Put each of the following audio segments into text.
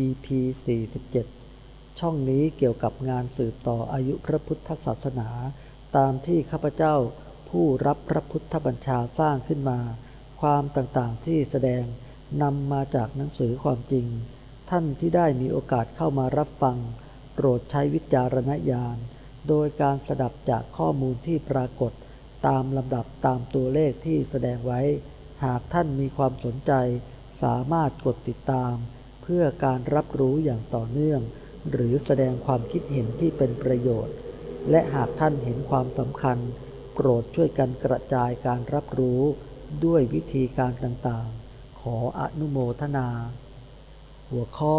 EP 47 ช่องนี้เกี่ยวกับงานสืบต่ออายุพระพุทธศาสนา ตามที่ข้าพเจ้าผู้รับพระพุทธบัญชาสร้างขึ้นมา ความต่างๆที่แสดงนำมาจากหนังสือความจริง ท่านที่ได้มีโอกาสเข้ามารับฟัง โปรดใช้วิจารณญาณ โดยการสดับจากข้อมูลที่ปรากฏ ตามลำดับตามตัวเลขที่แสดงไว้ หากท่านมีความสนใจ สามารถกดติดตาม พื่อการรับรู้อย่างต่อเนื่อง หรือแสดงความคิดเห็นที่เป็นประโยชน์ และหากท่านเห็นความสำคัญ โปรดช่วยกันกระจายการรับรู้ ด้วยวิธีการต่างๆ ขออนุโมทนา หัวข้อ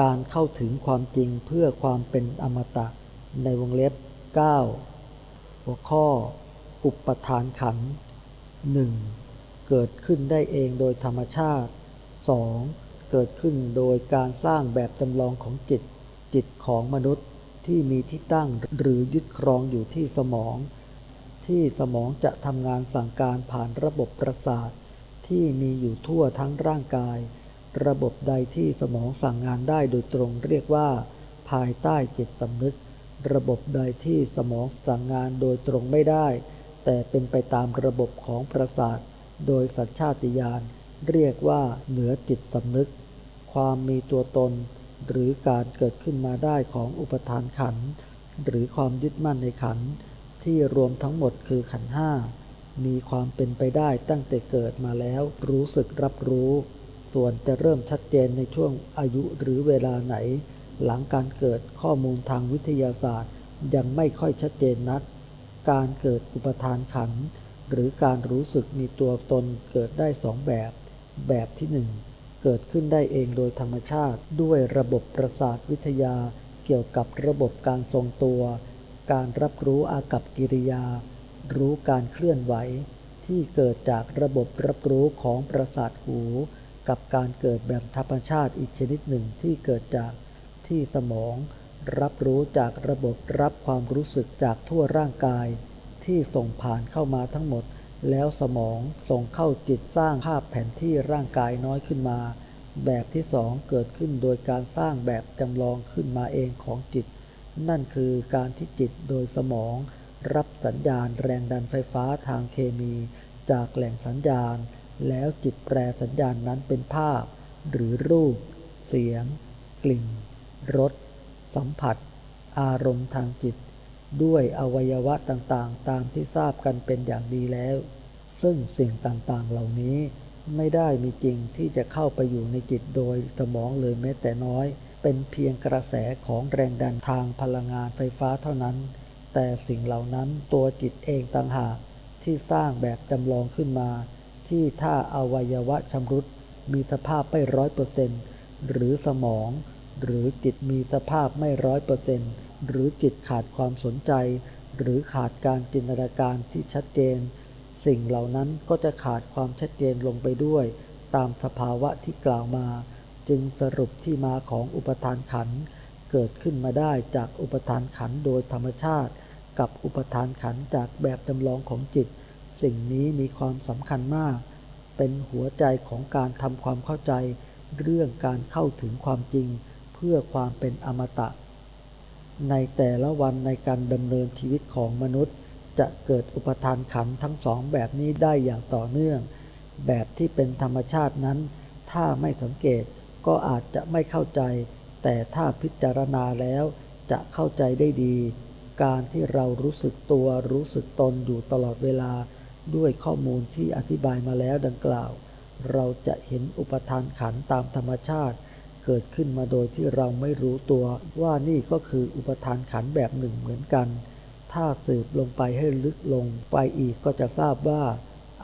การเข้าถึงความจริงเพื่อความเป็นอมตะ ในวงเล็บ 9 หัวข้อ อุปทานขันธ์ 1. เกิดขึ้นได้เองโดยธรรมชาติ 2. เกิดขึ้นโดยการสร้างแบบจำลองของจิต จิตของมนุษย์ที่มีที่ตั้งหรือยึดครองอยู่ที่สมอง ที่สมองจะทำงานสั่งการผ่านระบบประสาท ที่มีอยู่ทั่วทั้งร่างกาย ระบบใดที่สมองสั่งงานได้โดยตรงเรียกว่า ภายใต้จิตสำนึก ระบบใดที่สมองสั่งงานโดยตรงไม่ได้ แต่เป็นไปตามระบบของประสาท โดยสัญชาติญาณเรียกว่าเหนือจิตสำนึก ความมีตัวตน หรือการเกิดขึ้นมาได้ของอุปทานขัน หรือความยึดมั่นในขัน ที่รวมทั้งหมดคือขันห้ามีความเป็นไปได้ตั้งแต่เกิดมาแล้วรู้สึกรับรู้ ส่วนจะเริ่มชัดเจนในช่วงอายุหรือเวลาไหน หลังการเกิดข้อมูลทางวิทยาศาสตร์ ยังไม่ค่อยชัดเจนนัก การเกิดอุปทานขัน หรือการรู้สึกมีตัวตนเกิดได้สองแบบ แบบที่หนึ่ง เกิดขึ้นได้เองโดยธรรมชาติ ด้วยระบบประสาทวิทยา เกี่ยวกับระบบการทรงตัว การรับรู้อากับกิริยา รู้การเคลื่อนไหว ที่เกิดจากระบบรับรู้ของประสาทหู กับการเกิดแบบธรรมชาติอีกชนิดหนึ่งที่เกิดจากที่สมอง รับรู้จากระบบรับความรู้สึกจากทั่วร่างกาย ที่ส่งผ่านเข้ามาทั้งหมด แล้วสมองส่งเข้าจิตสร้างภาพแผนที่ร่างกายน้อยขึ้นมา แบบที่สองเกิดขึ้นโดยการสร้างแบบจำลองขึ้นมาเองของจิต นั่นคือการที่จิตโดยสมอง รับสัญญาณแรงดันไฟฟ้าทางเคมี จากแหล่งสัญญาณ แล้วจิตแปลสัญญาณนั้นเป็นภาพ หรือรูป เสียง กลิ่นรสสัมผัส อารมณ์ทางจิต ด้วยอวัยวะต่างๆ ตามที่ทราบกันเป็นอย่างดีแล้ว ซึ่งสิ่งต่างๆเหล่านี้ไม่ได้มีจริงที่จะเข้าไปอยู่ในจิตโดยสมองเลยแม้แต่น้อย เป็นเพียงกระแสของแรงดันทางพลังงานไฟฟ้าเท่านั้น แต่สิ่งเหล่านั้นตัวจิตเองต่างหากที่สร้างแบบจำลองขึ้นมา ที่ถ้าอวัยวะชำรุดมีสภาพไม่ร้อยเปอร์เซนต์หรือสมอง หรือจิตมีสภาพไม่ร้อยเปอร์เซนต์ หรือจิตขาดความสนใจ หรือขาดการจินตนาการที่ชัดเจน สิ่งเหล่านั้นก็จะขาดความชัดเจนลงไปด้วย ตามสภาวะที่กล่าวมา จึงสรุปที่มาของอุปทานขันเกิดขึ้นมาได้จากอุปทานขันโดยธรรมชาติ กับอุปทานขันจากแบบจำลองของจิต สิ่งนี้มีความสำคัญมาก เป็นหัวใจของการทำความเข้าใจ เรื่องการเข้าถึงความจริง เพื่อความเป็นอมตะ ในแต่ละวันในการดำเนินชีวิตของมนุษย์ จะเกิดอุปทานขันทั้งสองแบบนี้ได้อย่างต่อเนื่อง แบบที่เป็นธรรมชาตินั้น ถ้าไม่สังเกตก็อาจจะไม่เข้าใจ แต่ถ้าพิจารณาแล้วจะเข้าใจได้ดี การที่เรารู้สึกตัวรู้สึกตนอยู่ตลอดเวลา ด้วยข้อมูลที่อธิบายมาแล้วดังกล่าว เราจะเห็นอุปทานขันตามธรรมชาติ เกิดขึ้นมาโดยที่เราไม่รู้ตัวว่านี่ก็คืออุปทานขันแบบหนึ่งเหมือนกัน ถ้าสืบลงไปให้ลึกลงไปอีกก็จะทราบว่า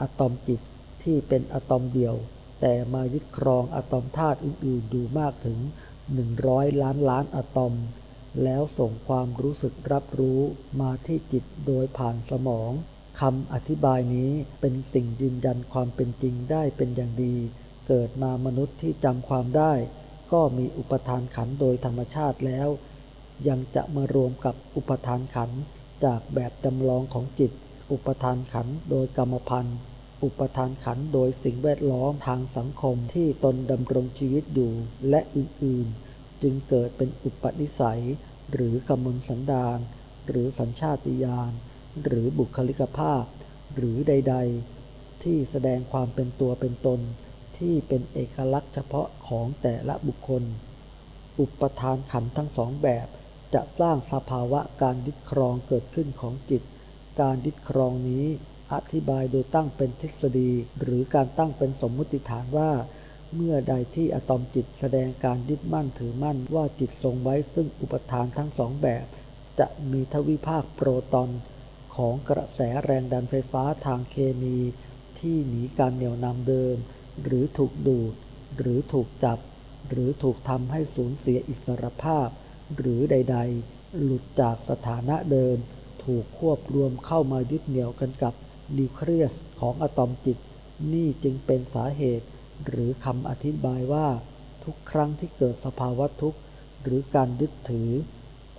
อะตอมจิตที่เป็นอะตอมเดียว แต่มายึดครองอะตอมธาตุอื่นๆดูมากถึง 100 ล้านล้านอะตอม แล้วส่งความรู้สึกรับรู้มาที่จิตโดยผ่านสมองคำอธิบายนี้เป็นสิ่งยืนยันความเป็นจริงได้เป็นอย่างดี เกิดมามนุษย์ที่จำความได้ ก็มีอุปทานขันโดยธรรมชาติแล้ว ยังจะมารวมกับอุปทานขันจากแบบจำลองของจิต อุปทานขันโดยกรรมพันธ์อุปทานขันโดยสิ่งแวดล้อมทางสังคมที่ตนดำรงชีวิตอยู่และอื่นๆ จึงเกิดเป็นอุปนิสัย หรือกำมลสันดาน หรือสัญชาติญาณหรือบุคลิกภาพ หรือใด ๆ ที่แสดงความเป็นตัวเป็นตน ที่เป็นเอกลักษณ์เฉพาะของแต่ละบุคคล อุปทานขันทั้งสองแบบ จะสร้างสภาวะการยึดครองเกิดขึ้นของจิต การยึดครองนี้อธิบายโดยตั้งเป็นทฤษฎี หรือการตั้งเป็นสมมุติฐานว่า เมื่อใดที่อะตอมจิตแสดงการยึดมั่นถือมั่นว่าจิตทรงไว้ซึ่งอุปทานทั้งสองแบบ จะมีทวิภาคโปรตอนของกระแสแรงดันไฟฟ้าทางเคมี ที่หนีการเหนี่ยวนำเดิม หรือถูกดูด หรือถูกจับ หรือถูกทำให้สูญเสียอิสรภาพ หรือใด ๆ หลุดจากสถานะเดิม ถูกควบรวมเข้ามายึดเหนี่ยวกันกับนิวเคลียสของอะตอมจิต นี่จึงเป็นสาเหตุ หรือคำอธิบายว่า ทุกครั้งที่เกิดสภาวะทุกข์ หรือการยึดถือ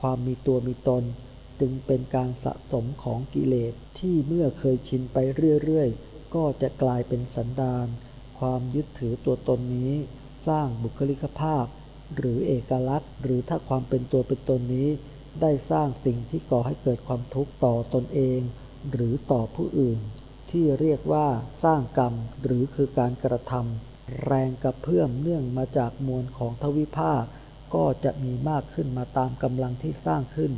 ความมีตัวมีตน จึงเป็นการสะสมของกิเลสที่เมื่อเคยชินไปเรื่อย ๆ ก็จะกลายเป็นสันดาน ความยึดถือตัวตนนี้ สร้างบุคลิกภาพ หรือเอกลักษณ์ หรือถ้าความเป็นตัวเป็นตนนี้ ได้สร้างสิ่งที่ก่อให้เกิดความทุกข์ต่อตนเอง หรือต่อผู้อื่น ที่เรียกว่าสร้างกรรม หรือคือการกระทำแรงกระเพื่อมเนื่องมาจากมวลของทวิภาค ก็จะมีมากขึ้นมาตามกำลังที่สร้างขึ้น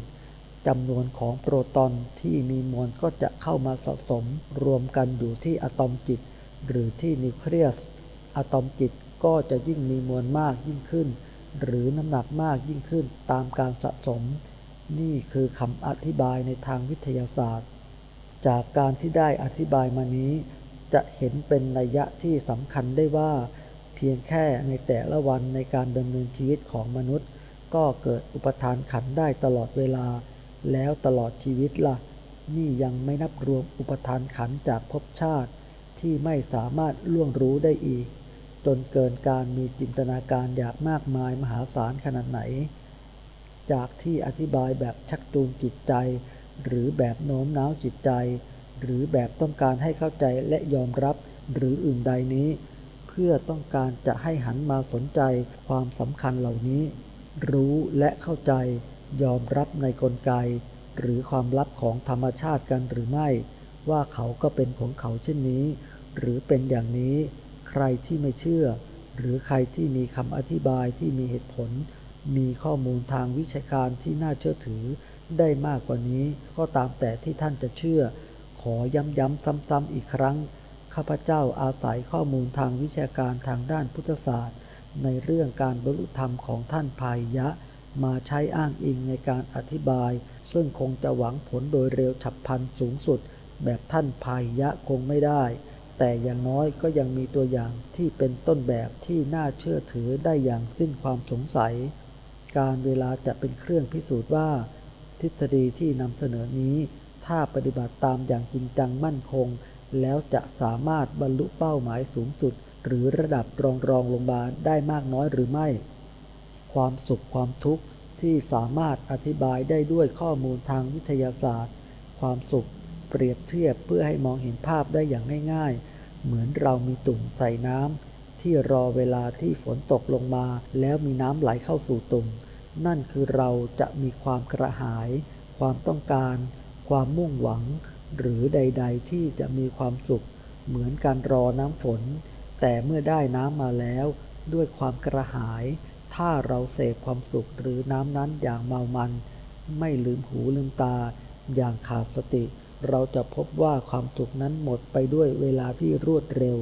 จำนวนของโปรตอนที่มีมวลก็จะเข้ามาสะสม รวมกันอยู่ที่อะตอมจิต หรือที่นิวเคลียสอะตอมจิตก็จะยิ่งมีมวลมากยิ่งขึ้น หรือน้ำหนักมากยิ่งขึ้นตามการสะสม นี่คือคำอธิบายในทางวิทยาศาสตร์ จากการที่ได้อธิบายมานี้ จะเห็นเป็นนัยยะที่สำคัญได้ว่า เพียงแค่ในแต่ละวันในการดำเนินชีวิตของมนุษย์ ก็เกิดอุปทานขันได้ตลอดเวลา แล้วตลอดชีวิตละ่ะ นี่ยังไม่นับรวมอุปทานขันจากภพชาติ ที่ไม่สามารถล่วงรู้ได้อีก จนเกินการมีจินตนาการอยากมากมายมหาศาลขนาดไหน จากที่อธิบายแบบชักจูงจิตใจ หรือแบบโน้มน้าวจิตใจ หรือแบบต้องการให้เข้าใจและยอมรับหรืออื่นใดนี้ เพื่อต้องการจะให้หันมาสนใจความสำคัญเหล่านี้ รู้และเข้าใจ ยอมรับในกลไก หรือความลับของธรรมชาติกันหรือไม่ว่าเขาก็เป็นของเขาเช่นนี้ หรือเป็นอย่างนี้ ใครที่ไม่เชื่อ หรือใครที่มีคำอธิบายที่มีเหตุผล มีข้อมูลทางวิชาการที่น่าเชื่อถือ ได้มากกว่านี้ ก็ตามแต่ที่ท่านจะเชื่อ ขอย้ำๆซ้ำๆอีกครั้ง ข้าพเจ้าอาศัยข้อมูลทางวิชาการทางด้านพุทธศาสตร์ ในเรื่องการบรรลุธรรมของท่านพายยะมาใช้อ้างอิงในการอธิบาย ซึ่งคงจะหวังผลโดยเร็วฉับพลันสูงสุด แบบท่านพายยะคงไม่ได้ แต่อย่างน้อยก็ยังมีตัวอย่างที่เป็นต้นแบบที่น่าเชื่อถือได้อย่างสิ้นความสงสัย การเวลาจะเป็นเครื่องพิสูจน์ว่า ทฤษฎีที่นำเสนอนี้ ถ้าปฏิบัติตามอย่างจริงจังมั่นคง แล้วจะสามารถบรรลุเป้าหมายสูงสุด หรือระดับรองรองลงมาได้มากน้อยหรือไม่ ความสุขความทุกข์ที่สามารถอธิบายได้ด้วยข้อมูลทางวิทยาศาสตร์ ความสุข เปรียบเทียบเพื่อให้มองเห็นภาพได้อย่างง่ายๆ เหมือนเรามีตุ่มใส่น้ำที่รอเวลาที่ฝนตกลงมา แล้วมีน้ำไหลเข้าสู่ตุ่ม นั่นคือเราจะมีความกระหาย ความต้องการ ความมุ่งหวัง หรือใด ๆ ที่จะมีความสุข เหมือนการรอน้ำฝน แต่เมื่อได้น้ำมาแล้ว ด้วยความกระหาย ถ้าเราเสพความสุขหรือน้ำนั้นอย่างเมามัน ไม่ลืมหูลืมตา อย่างขาดสติ เราจะพบว่าความสุขนั้นหมดไปด้วยเวลาที่รวดเร็ว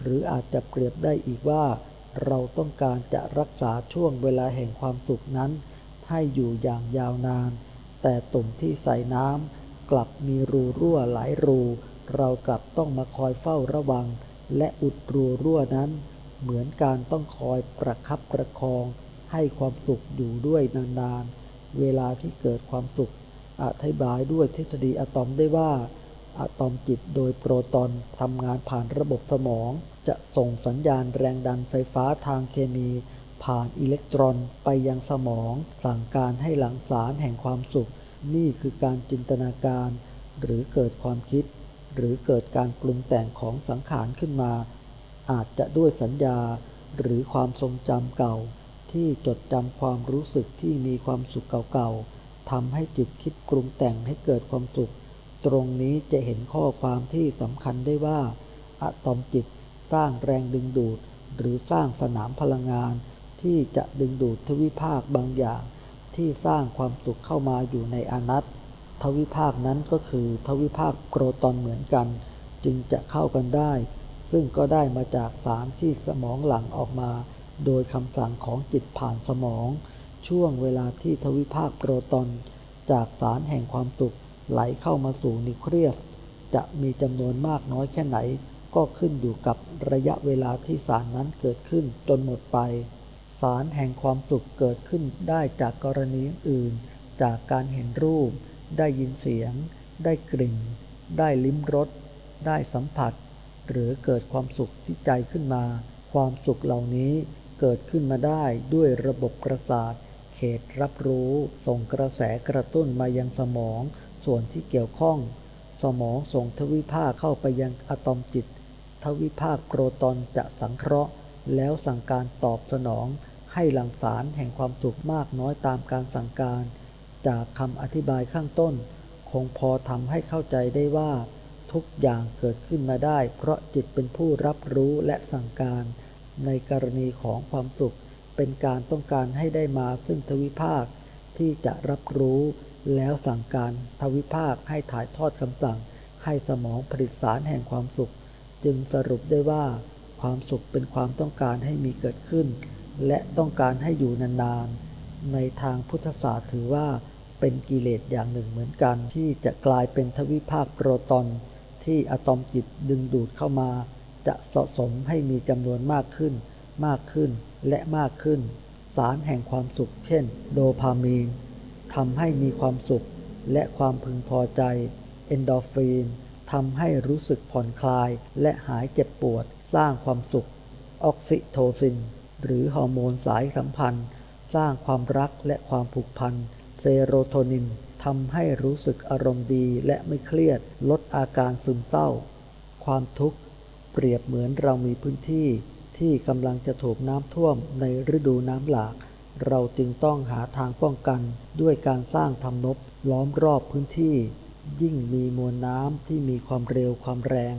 หรืออาจจะเปรียบได้อีกว่า เราต้องการจะรักษาช่วงเวลาแห่งความสุขนั้น ให้อยู่อย่างยาวนาน แต่ตุ่มที่ใส่น้ำกลับมีรูรั่วหลายรู เรากลับต้องมาคอยเฝ้าระวัง และอุดรูรั่วนั้น เหมือนการต้องคอยประคับประคอง ให้ความสุขอยู่ด้วยนานๆ เวลาที่เกิดความสุข อธิบายด้วยทฤษฎีอะตอมได้ว่าอะตอมจิตโดยโปรตอนทำงานผ่านระบบสมอง จะส่งสัญญาณแรงดันไฟฟ้าทางเคมี ผ่านอิเล็กตรอนไปยังสมอง สั่งการให้หลั่งสารแห่งความสุข นี่คือการจินตนาการ หรือเกิดความคิด หรือเกิดการปรุงแต่งของสังขารขึ้นมา อาจจะด้วยสัญญา หรือความทรงจำเก่า ที่จดจำความรู้สึกที่มีความสุขเก่าๆ ทำให้จิตคิดปรุงแต่งให้เกิดความสุข ตรงนี้จะเห็นข้อความที่สำคัญได้ว่า อะตอมจิตสร้างแรงดึงดูด หรือสร้างสนามพลังงาน ที่จะดึงดูดทวิภาคบางอย่าง ที่สร้างความสุขเข้ามาอยู่ในอนัตทวิภาคนั้นก็คือทวิภาคโปรตอนเหมือนกัน จึงจะเข้ากันได้ ซึ่งก็ได้มาจากสารที่สมองหลั่งออกมา โดยคำสั่งของจิตผ่านสมอง ช่วงเวลาที่ทวิภาคโปรตอน จากสารแห่งความสุขไหลเข้ามาสู่นิวเคลียส จะมีจำนวนมากน้อยแค่ไหน ก็ขึ้นอยู่กับระยะเวลาที่สารนั้นเกิดขึ้นจนหมดไป สารแห่งความสุขเกิดขึ้นได้จากกรณีอื่น จากการเห็นรูป ได้ยินเสียง ได้กลิ่น ได้ลิ้มรส ได้สัมผัส หรือเกิดความสุขที่ใจขึ้นมา ความสุขเหล่านี้เกิดขึ้นมาได้ด้วยระบบประสาท เขตรับรู้ส่งกระแสกระตุ้นมายังสมอง ส่วนที่เกี่ยวข้อง สมองส่งทวิภาคเข้าไปยังอะตอมจิต ทวิภาคโปรตอนจะสังเคราะห์ แล้วสั่งการตอบสนอง ให้หลั่งสารแห่งความสุขมากน้อยตามการสั่งการ จากคำอธิบายข้างต้น คงพอทำให้เข้าใจได้ว่า ทุกอย่างเกิดขึ้นมาได้ เพราะจิตเป็นผู้รับรู้และสั่งการ ในกรณีของความสุข เป็นการต้องการให้ได้มาซึ่งทวิภาคที่จะรับรู้แล้วสั่งการทวิภาคให้ถ่ายทอดคำสั่ง ให้สมองผลิตสารแห่งความสุข จึงสรุปได้ว่า ความสุขเป็นความต้องการให้มีเกิดขึ้น และต้องการให้อยู่นานๆ ในทางพุทธศาสตร์ถือว่าเป็นกิเลสอย่างหนึ่งเหมือนกัน ที่จะกลายเป็นทวิภาคโปรตอน ที่อะตอมจิตดึงดูดเข้ามา จะสะสมให้มีจำนวนมากขึ้นมากขึ้น และมากขึ้น สารแห่งความสุข เช่น โดพามีนทำให้มีความสุข และความพึงพอใจ เอนโดรฟินทำให้รู้สึกผ่อนคลาย และหายเจ็บปวด สร้างความสุข ออกซิโทซิน หรือฮอร์โมนสายสัมพันธ์ สร้างความรักและความผูกพัน เซโรโทนินทำให้รู้สึกอารมณ์ดีและไม่เครียด ลดอาการซึมเศร้า ความทุกข์ เปรียบเหมือนเรามีพื้นที่ ที่กำลังจะถูกน้ำท่วมในฤดูน้ำหลาก เราจึงต้องหาทางป้องกันด้วยการสร้างทำนบล้อมรอบพื้นที่ ยิ่งมีมวลน้ำที่มีความเร็วความแรง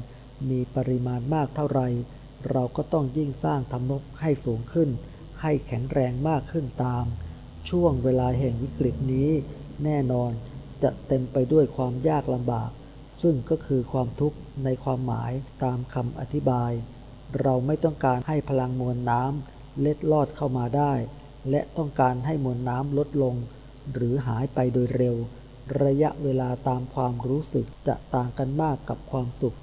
มีปริมาณมากเท่าไร เราก็ต้องยิ่งสร้างทำนบให้สูงขึ้น ให้แข็งแรงมากขึ้นตาม ช่วงเวลาแห่งวิกฤตนี้ แน่นอนจะเต็มไปด้วยความยากลำบาก ซึ่งก็คือความทุกข์ในความหมายตามคำอธิบาย เราไม่ต้องการให้พลังมวลน้ำเล็ดลอดเข้ามาได้ และต้องการให้มวลน้ำลดลง หรือหายไปโดยเร็ว ระยะเวลาตามความรู้สึกจะต่างกันมากกับความสุข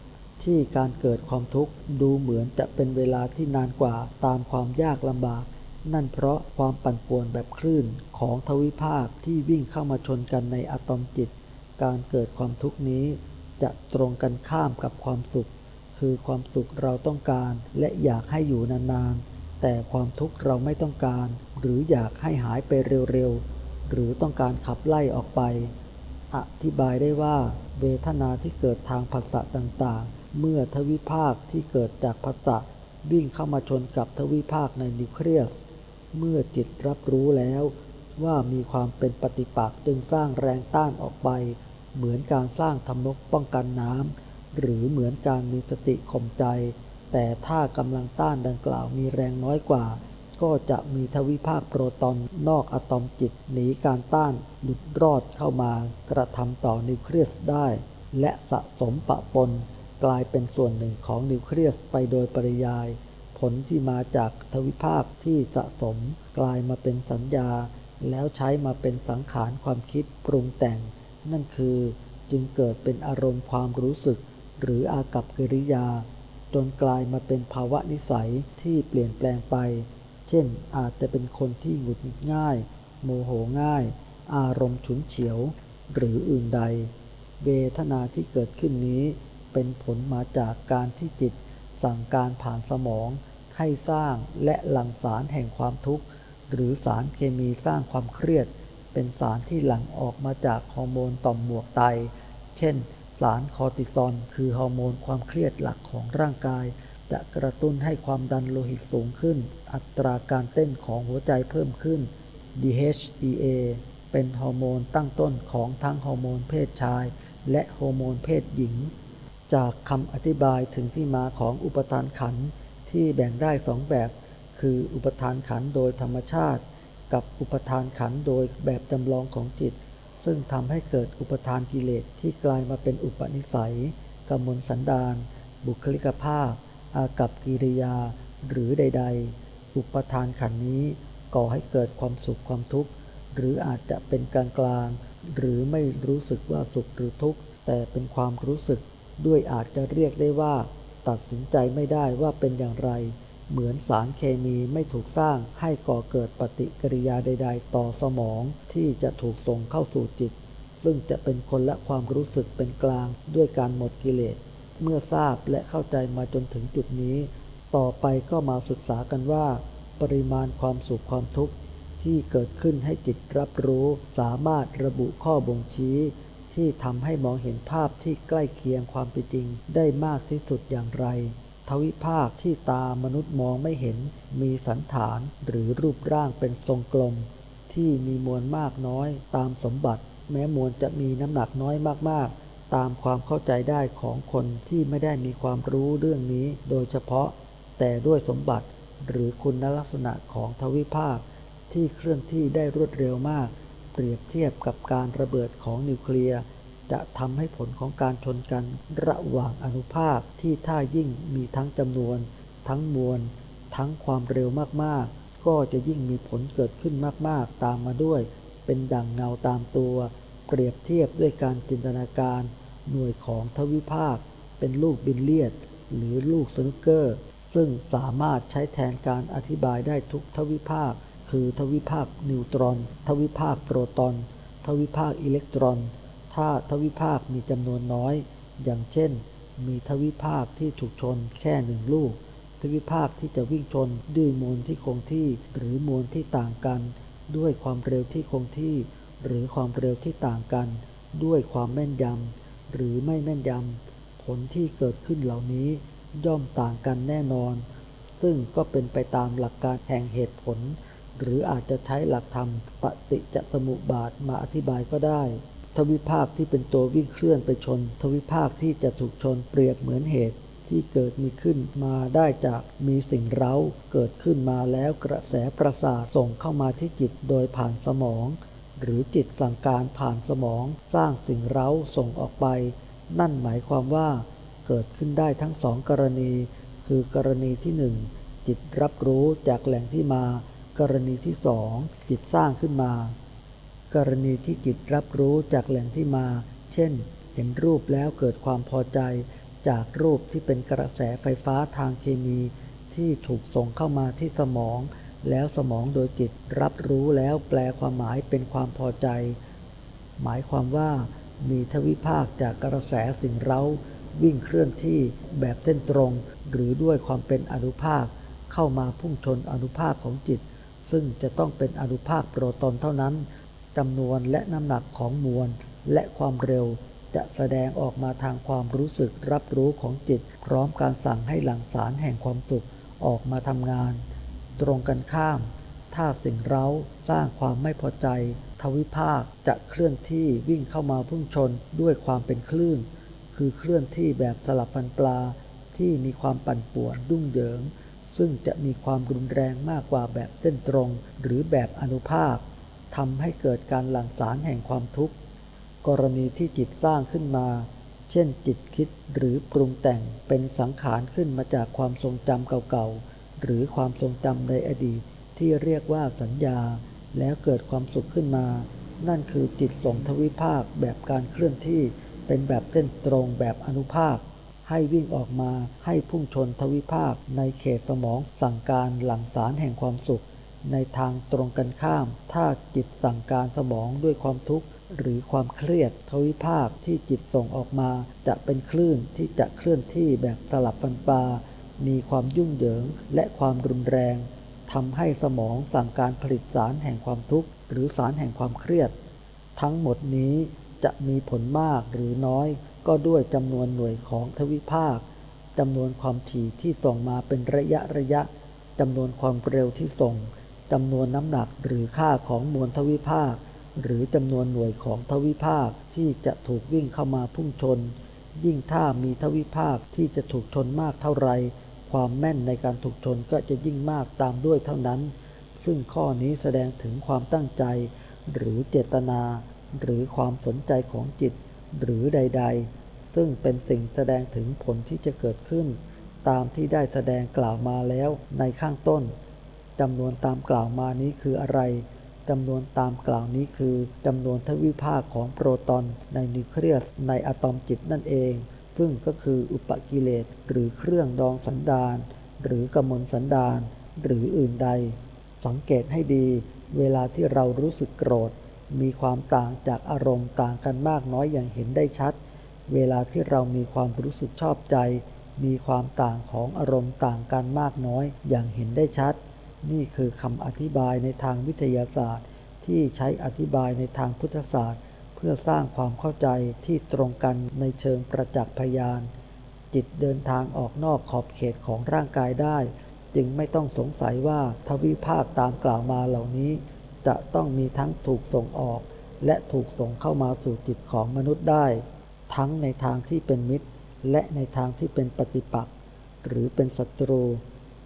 ที่การเกิดความทุกข์ดูเหมือนจะเป็นเวลาที่นานกว่าตามความยากลำบาก นั่นเพราะความปั่นป่วนแบบคลื่นของทวิภาคที่วิ่งเข้ามาชนกันในอะตอมจิต การเกิดความทุกข์นี้จะตรงกันข้ามกับความสุข คือความสุขเราต้องการ และอยากให้อยู่นานๆ แต่ความทุกข์เราไม่ต้องการ หรืออยากให้หายไปเร็วๆ หรือต้องการขับไล่ออกไป อธิบายได้ว่าเวทนาที่เกิดทางภาษะต่างๆ เมื่อทวิภาคที่เกิดจากภาษะวิ่งเข้ามาชนกับทวิภาคในนิวเคลียส เมื่อจิตรับรู้แล้วว่ามีความเป็นปฏิปักษ์จึงสร้างแรงต้านออกไป เหมือนการสร้างทำนกป้องกันน้ำ หรือเหมือนการมีสติข่มใจ แต่ถ้ากำลังต้านดังกล่าวมีแรงน้อยกว่า ก็จะมีทวิภาคโปรตอนนอกอะตอมจิตหนีการต้านหลุดรอดเข้ามากระทำต่อนิวเคลียสได้ และสะสมปะปน กลายเป็นส่วนหนึ่งของนิวเคลียสไปโดยปริยาย ผลที่มาจากทวิภาคที่สะสม กลายมาเป็นสัญญา แล้วใช้มาเป็นสังขารความคิดปรุงแต่ง นั่นคือจึงเกิดเป็นอารมณ์ความรู้สึก หรืออากับกิริยา จนกลายมาเป็นภาวะนิสัยที่เปลี่ยนแปลงไป เช่น อาจจะเป็นคนที่หงุดหงิดง่าย โมโหง่าย อารมณ์ฉุนเฉียว หรืออื่นใด เวทนาที่เกิดขึ้นนี้ เป็นผลมาจากการที่จิต สั่งการผ่านสมอง ให้สร้างและหลั่งสารแห่งความทุกข์ หรือสารเคมีสร้างความเครียด เป็นสารที่หลั่งออกมาจากฮอร์โมนต่อมหมวกไต เช่น สารคอร์ติซอลคือฮอร์โมนความเครียดหลักของร่างกาย จะกระตุ้นให้ความดันโลหิตสูงขึ้น อัตราการเต้นของหัวใจเพิ่มขึ้น DHEA เป็นฮอร์โมนตั้งต้นของทั้งฮอร์โมนเพศชาย และฮอร์โมนเพศหญิง จากคำอธิบายถึงที่มาของอุปทานขันที่แบ่งได้สองแบบ คืออุปทานขันโดยธรรมชาติ กับอุปทานขันโดยแบบจำลองของจิต ซึ่งทำให้เกิดอุปทานกิเลสที่กลายมาเป็นอุปนิสัยกำมลสันดาน บุคลิกภาพ อากับกิริยา หรือใด ๆ อุปทานขันนี้ก่อให้เกิดความสุขความทุกข์ หรืออาจจะเป็นกลางกลาง หรือไม่รู้สึกว่าสุขหรือทุกข์ แต่เป็นความรู้สึก ด้วยอาจจะเรียกได้ว่า ตัดสินใจไม่ได้ว่าเป็นอย่างไร เหมือนสารเคมีไม่ถูกสร้างให้ก่อเกิดปฏิกิริยาใด ๆ ต่อสมองที่จะถูกส่งเข้าสู่จิต ซึ่งจะเป็นคนละความรู้สึกเป็นกลางด้วยการหมดกิเลส เมื่อทราบและเข้าใจมาจนถึงจุดนี้ ต่อไปก็มาศึกษากันว่า ปริมาณความสุขความทุกข์ที่เกิดขึ้นให้จิตรับรู้ สามารถระบุข้อบ่งชี้ ที่ทำให้มองเห็นภาพที่ใกล้เคียงความเป็นจริงได้มากที่สุดอย่างไร ทวิภาคที่ตามนุษย์มองไม่เห็น มีสันฐานหรือรูปร่างเป็นทรงกลม ที่มีมวลมากน้อยตามสมบัติ แม้มวลจะมีน้ำหนักน้อยมากๆ ตามความเข้าใจได้ของคนที่ไม่ได้มีความรู้เรื่องนี้โดยเฉพาะ แต่ด้วยสมบัติหรือคุณลักษณะของทวิภาค ที่เคลื่อนที่ได้รวดเร็วมาก เปรียบเทียบกับการระเบิดของนิวเคลียร์ จะทำให้ผลของการชนกันระหว่างอนุภาคที่ถ้ายิ่งมีทั้งจำนวน ทั้งมวล ทั้งความเร็วมากๆ ก็จะยิ่งมีผลเกิดขึ้นมากๆ ตามมาด้วย เป็นดั่งเงาตามตัว เปรียบเทียบด้วยการจินตนาการ หน่วยของทวิภาค เป็นลูกบิลเลียด หรือลูกสนุกเกอร์ ซึ่งสามารถใช้แทนการอธิบายได้ทุกทวิภาค คือทวิภาคนิวตรอน ทวิภาคโปรตอน ทวิภาคอิเล็กตรอน ถ้าทวิภาคมีจำนวนน้อย อย่างเช่น มีทวิภาคที่ถูกชนแค่หนึ่งลูก ทวิภาคที่จะวิ่งชนด้วยมวลที่คงที่ หรือมวลที่ต่างกัน ด้วยความเร็วที่คงที่ หรือความเร็วที่ต่างกัน ด้วยความแม่นยำหรือไม่แม่นยำผลที่เกิดขึ้นเหล่านี้ย่อมต่างกันแน่นอน ซึ่งก็เป็นไปตามหลักการแห่งเหตุผล หรืออาจจะใช้หลักธรรมปฏิจจสมุปบาทมาอธิบายก็ได้ ทวิภาคที่เป็นตัววิ่งเคลื่อนไปชน ทวิภาคที่จะถูกชนเปรียบเหมือนเหตุที่เกิดมีขึ้นมาได้จากมีสิ่งเร้าเกิดขึ้นมาแล้วกระแสประสาทส่งเข้ามาที่จิตโดยผ่านสมอง หรือจิตสั่งการผ่านสมอง สร้างสิ่งเร้าส่งออกไป นั่นหมายความว่า เกิดขึ้นได้ทั้งสองกรณี คือกรณีที่หนึ่งจิตรับรู้จากแหล่งที่มา กรณีที่สองจิตสร้างขึ้นมา กรณีที่จิตรับรู้จากแหล่งที่มา เช่น เห็นรูปแล้วเกิดความพอใจ จากรูปที่เป็นกระแสไฟฟ้าทางเคมี ที่ถูกส่งเข้ามาที่สมอง แล้วสมองโดยจิตรับรู้แล้วแปลความหมายเป็นความพอใจ หมายความว่ามีทวิภาคจากกระแสสิ่งเร้า วิ่งเคลื่อนที่แบบเส้นตรง หรือด้วยความเป็นอนุภาค เข้ามาพุ่งชนอนุภาคของจิต ซึ่งจะต้องเป็นอนุภาคโปรตอนเท่านั้น จำนวนและน้ำหนักของมวล และความเร็วจะแสดงออกมาทางความรู้สึกรับรู้ของจิต พร้อมการสั่งให้หลังสารแห่งความสุขออกมาทำงาน ตรงกันข้าม ถ้าสิ่งเร้าสร้างความไม่พอใจ ทวิภาคจะเคลื่อนที่วิ่งเข้ามาพุ่งชนด้วยความเป็นคลื่น คือเคลื่อนที่แบบสลับฟันปลาที่มีความปั่นป่วนดุ้งเหยิง ซึ่งจะมีความรุนแรงมากกว่าแบบเส้นตรง หรือแบบอนุภาค ทำให้เกิดการหลั่งสารแห่งความทุกข์ กรณีที่จิตสร้างขึ้นมา เช่นจิตคิดหรือปรุงแต่งเป็นสังขารขึ้นมาจากความทรงจำเก่าๆ หรือความทรงจำในอดีตที่เรียกว่าสัญญา แล้วเกิดความสุขขึ้นมา นั่นคือจิตส่งทวิภาคแบบการเคลื่อนที่เป็นแบบเส้นตรงแบบอนุภาค ให้วิ่งออกมาให้พุ่งชนทวิภาคในเขตสมองสั่งการหลั่งสารแห่งความสุข ในทางตรงกันข้าม ถ้าจิตสั่งการสมองด้วยความทุกข์หรือความเครียดทวิภาคที่จิตส่งออกมา จะเป็นคลื่นที่จะเคลื่อนที่แบบสลับฟันปลา มีความยุ่งเหยิงและความรุนแรงทำให้สมองสั่งการผลิตสารแห่งความทุกข์หรือสารแห่งความเครียด ทั้งหมดนี้จะมีผลมากหรือน้อย ก็ด้วยจำนวนหน่วยของทวิภาคจำนวนความถี่ที่ส่งมาเป็นระยะระยะจำนวนความเร็วที่ส่ง จำนวนน้ำหนักหรือค่าของมวลทวิภาค หรือจำนวนหน่วยของทวิภาคที่จะถูกวิ่งเข้ามาพุ่งชน ยิ่งถ้ามีทวิภาคที่จะถูกชนมากเท่าไร ความแม่นในการถูกชนก็จะยิ่งมากตามด้วยเท่านั้น ซึ่งข้อนี้แสดงถึงความตั้งใจ หรือเจตนา หรือความสนใจของจิต หรือใด ๆ ซึ่งเป็นสิ่งแสดงถึงผลที่จะเกิดขึ้น ตามที่ได้แสดงกล่าวมาแล้วในข้างต้น จำนวนตามกล่าวมานี้คืออะไรจำนวนตามกล่าวนี้คือจำนวนทวิภาคของโปรตอนในนิวเคลียสในอะตอมจิตนั่นเอง ซึ่งก็คืออุปกิเลสหรือเครื่องดองสันดานหรือกมลสันดานหรืออื่นใด สังเกตให้ดี เวลาที่เรารู้สึกโกรธ มีความต่างจากอารมณ์ต่างกันมากน้อยอย่างเห็นได้ชัด เวลาที่เรามีความรู้สึกชอบใจ มีความต่างของอารมณ์ต่างกันมากน้อยอย่างเห็นได้ชัด นี่คือคำอธิบายในทางวิทยาศาสตร์ ที่ใช้อธิบายในทางพุทธศาสตร์ เพื่อสร้างความเข้าใจที่ตรงกันในเชิงประจักษ์พยาน จิตเดินทางออกนอกขอบเขตของร่างกายได้ จึงไม่ต้องสงสัยว่าทวิภาคตามกล่าวมาเหล่านี้ จะต้องมีทั้งถูกส่งออก และถูกส่งเข้ามาสู่จิตของมนุษย์ได้ ทั้งในทางที่เป็นมิตร และในทางที่เป็นปฏิปักษ์หรือเป็นศัตรู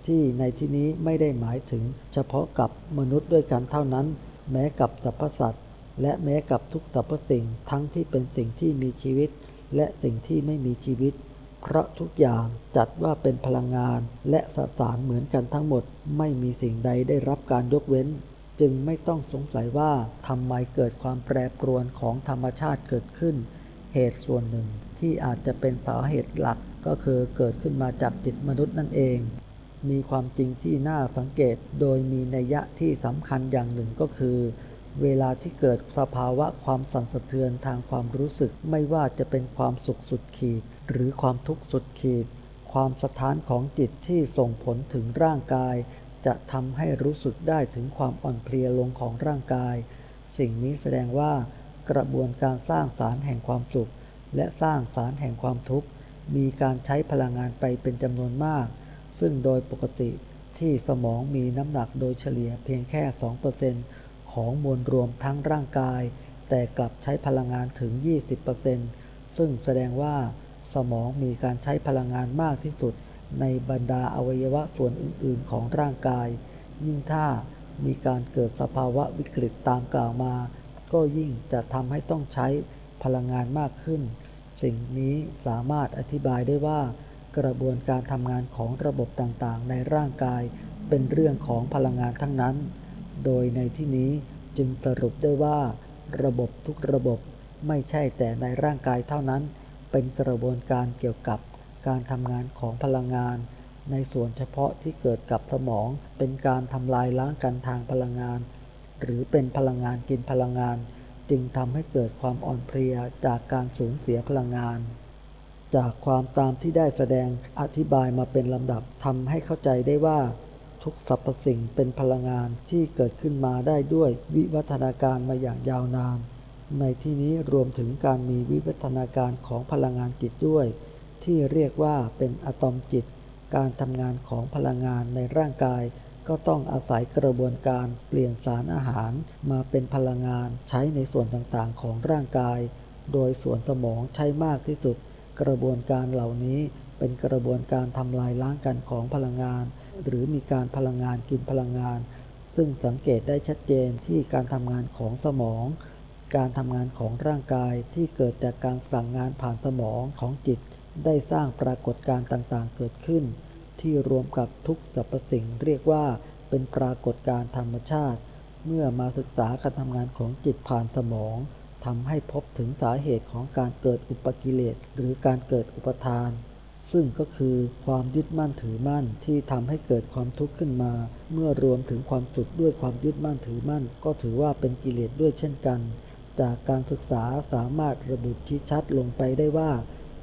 ที่ในที่นี้ไม่ได้หมายถึงเฉพาะกับมนุษย์ด้วยกันเท่านั้น แม้กับสรรพสัตว์และแม้กับทุกสรรพสิ่งทั้งที่เป็นสิ่งที่มีชีวิต และสิ่งที่ไม่มีชีวิต เพราะทุกอย่างจัดว่าเป็นพลังงาน และสสารเหมือนกันทั้งหมด ไม่มีสิ่งใดได้รับการยกเว้น จึงไม่ต้องสงสัยว่าทำไมเกิดความแปรปรวนของธรรมชาติเกิดขึ้น เหตุส่วนหนึ่งที่อาจจะเป็นสาเหตุหลักก็คือเกิดขึ้นมาจากจิตมนุษย์นั่นเอง มีความจริงที่น่าสังเกตโดยมีนัยยะที่สำคัญอย่างหนึ่งก็คือ เวลาที่เกิดสภาวะความสั่นสะเทือนทางความรู้สึกไม่ว่าจะเป็นความสุขสุดขีด หรือความทุกข์สุดขีด ความสถานของจิตที่ส่งผลถึงร่างกาย จะทำให้รู้สึกได้ถึงความอ่อนเพลียลงของร่างกาย สิ่งนี้แสดงว่ากระบวนการสร้างสารแห่งความสุข และสร้างสารแห่งความทุกข์มีการใช้พลังงานไปเป็นจำนวนมาก ซึ่งโดยปกติที่สมองมีน้ำหนักโดยเฉลี่ยเพียงแค่ 2%ของมวลรวมทั้งร่างกาย แต่กลับใช้พลังงานถึง 20%ซึ่งแสดงว่าสมองมีการใช้พลังงานมากที่สุด ในบรรดาอวัยวะส่วนอื่น ๆ ของร่างกาย ยิ่งถ้ามีการเกิดสภาวะวิกฤตตามกล่าวมา ก็ยิ่งจะทำให้ต้องใช้พลังงานมากขึ้น สิ่งนี้สามารถอธิบายได้ว่า กระบวนการทำงานของระบบต่างๆ ในร่างกาย เป็นเรื่องของพลังงานทั้งนั้น โดยในที่นี้จึงสรุปได้ว่า ระบบทุกระบบไม่ใช่แต่ในร่างกายเท่านั้น เป็นกระบวนการเกี่ยวกับการทำงานของพลังงาน ในส่วนเฉพาะที่เกิดกับสมอง เป็นการทำลายล้างกันทางพลังงาน หรือเป็นพลังงานกินพลังงาน จึงทำให้เกิดความอ่อนเพลียจากการสูญเสียพลังงาน จากความตามที่ได้แสดงอธิบายมาเป็นลำดับทำให้เข้าใจได้ว่า ทุกสรรพสิ่งเป็นพลังงานที่เกิดขึ้นมาได้ด้วยวิวัฒนาการมาอย่างยาวนาน ในที่นี้รวมถึงการมีวิวัฒนาการของพลังงานจิตด้วย ที่เรียกว่าเป็นอะตอมจิต การทำงานของพลังงานในร่างกาย ก็ต้องอาศัยกระบวนการเปลี่ยนสารอาหารมาเป็นพลังงานใช้ในส่วนต่างๆของร่างกาย โดยส่วนสมองใช้มากที่สุด กระบวนการเหล่านี้เป็นกระบวนการทำลายล้างกันของพลังงาน หรือมีการพลังงานกินพลังงาน ซึ่งสังเกตได้ชัดเจนที่การทำงานของสมอง การทำงานของร่างกายที่เกิดจากการสั่งงานผ่านสมองของจิต ได้สร้างปรากฏการณ์ต่างๆ เกิดขึ้น ที่รวมกับทุกสรรพสิ่งเรียกว่าเป็นปรากฏการณ์ธรรมชาติ เมื่อมาศึกษาการทำงานของจิตผ่านสมอง ทำให้พบถึงสาเหตุของการเกิดอุปกิเลสหรือการเกิดอุปทาน ซึ่งก็คือความยึดมั่นถือมั่นที่ทำให้เกิดความทุกข์ขึ้นมา เมื่อรวมถึงความสุขด้วยความยึดมั่นถือมั่น ก็ถือว่าเป็นกิเลสด้วยเช่นกัน จากการศึกษาสามารถระบุชี้ชัดลงไปได้ว่า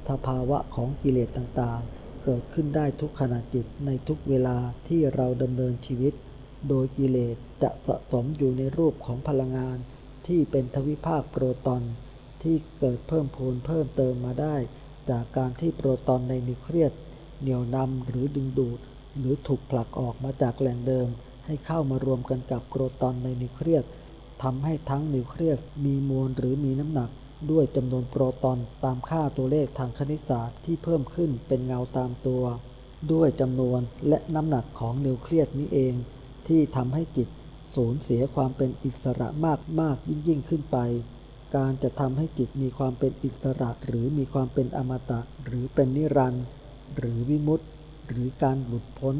สภาวะของกิเลสต่างๆ เกิดขึ้นได้ทุกขณะจิตในทุกเวลาที่เราดำเนินชีวิต โดยกิเลสจะสะสมอยู่ในรูปของพลังงาน ที่เป็นทวิภาคโปรตอนที่เกิดเพิ่มพูนเพิ่มเติมมาได้ จากการที่โปรตอนในนิวเคลียสเหนี่ยวนำหรือดึงดูด หรือถูกผลักออกมาจากแหล่งเดิม ให้เข้ามารวมกันกับโปรตอนในนิวเคลียสทำให้ทั้งนิวเคลียสมีมวลหรือมีน้ำหนักด้วยจำนวนโปรตอนตามค่าตัวเลขทางคณิตศาสตร์ที่เพิ่มขึ้นเป็นเงาตามตัว ด้วยจำนวนและน้ำหนักของนิวเคลียสนี้เอง ที่ทำให้จิต สูญเสียความเป็นอิสระมากมากยิ่งยิ่งขึ้นไป การจะทำให้จิตมีความเป็นอิสระหรือมีความเป็นอมตะ หรือเป็นนิรันดร์หรือวิมุตติ หรือการหลุดพ้น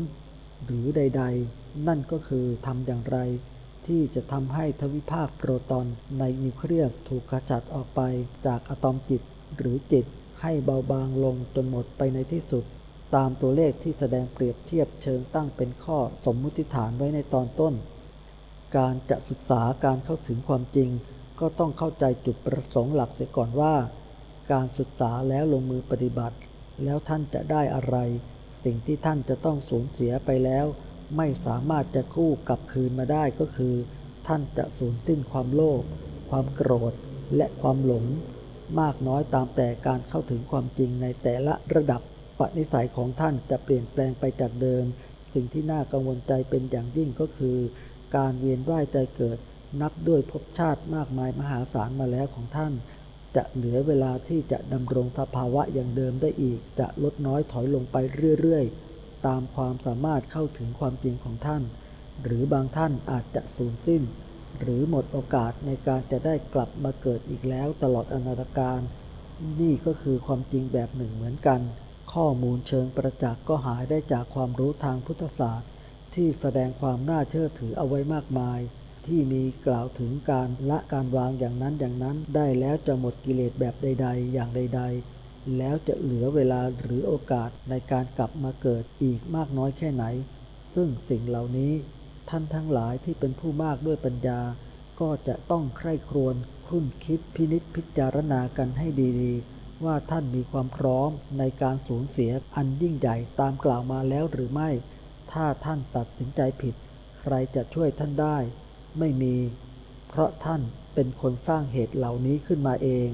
หรือใด ๆ นั่นก็คือทำอย่างไร ที่จะทำให้ทวิภาคโปรตอนในนิวเคลียสถูกขจัดออกไปจากอะตอมจิตหรือจิตให้เบาบางลงจนหมดไปในที่สุด ตามตัวเลขที่แสดงเปรียบเทียบเชิงตั้งเป็นข้อสมมุติฐานไว้ในตอนต้น การจะศึกษาการเข้าถึงความจริง ก็ต้องเข้าใจจุดประสงค์หลักเสียก่อนว่า การศึกษาแล้วลงมือปฏิบัติ แล้วท่านจะได้อะไร สิ่งที่ท่านจะต้องสูญเสียไปแล้ว ไม่สามารถจะกู้กลับคืนมาได้ก็คือ ท่านจะสูญสิ้นความโลภความโกรธและความหลง มากน้อยตามแต่การเข้าถึงความจริงในแต่ละระดับปณิสัยของท่านจะเปลี่ยนแปลงไปจากเดิม สิ่งที่น่ากังวลใจเป็นอย่างยิ่งก็คือ การเวียนว่ายใจเกิด นับด้วยภพชาติมากมายมหาศาลมาแล้วของท่าน จะเหลือเวลาที่จะดำรงสภาวะอย่างเดิมได้อีก จะลดน้อยถอยลงไปเรื่อยๆ ตามความสามารถเข้าถึงความจริงของท่าน หรือบางท่านอาจจะสูญสิ้น หรือหมดโอกาสในการจะได้กลับมาเกิดอีกแล้วตลอดอนาตการ นี่ก็คือความจริงแบบหนึ่งเหมือนกัน ข้อมูลเชิงประจักษ์ก็หายได้จากความรู้ทางพุทธศาสตร์ ที่แสดงความน่าเชื่อถือเอาไว้มากมาย ที่มีกล่าวถึงการละการวางอย่างนั้นอย่างนั้น ได้แล้วจะหมดกิเลสแบบใด ๆ อย่างใด ๆ แล้วจะเหลือเวลาหรือโอกาสในการกลับมาเกิดอีกมากน้อยแค่ไหน ซึ่งสิ่งเหล่านี้ท่านทั้งหลายที่เป็นผู้มากด้วยปัญญา ก็จะต้องใคร่ครวญครุ่นคิดพินิษพิจารณากันให้ดีๆ ว่าท่านมีความพร้อมในการสูญเสียอันยิ่งใหญ่ตามกล่าวมาแล้วหรือไม่ ถ้าท่านตัดสินใจผิด ใครจะช่วยท่านได้ ไม่มี เพราะท่านเป็นคนสร้างเหตุเหล่านี้ขึ้นมาเอง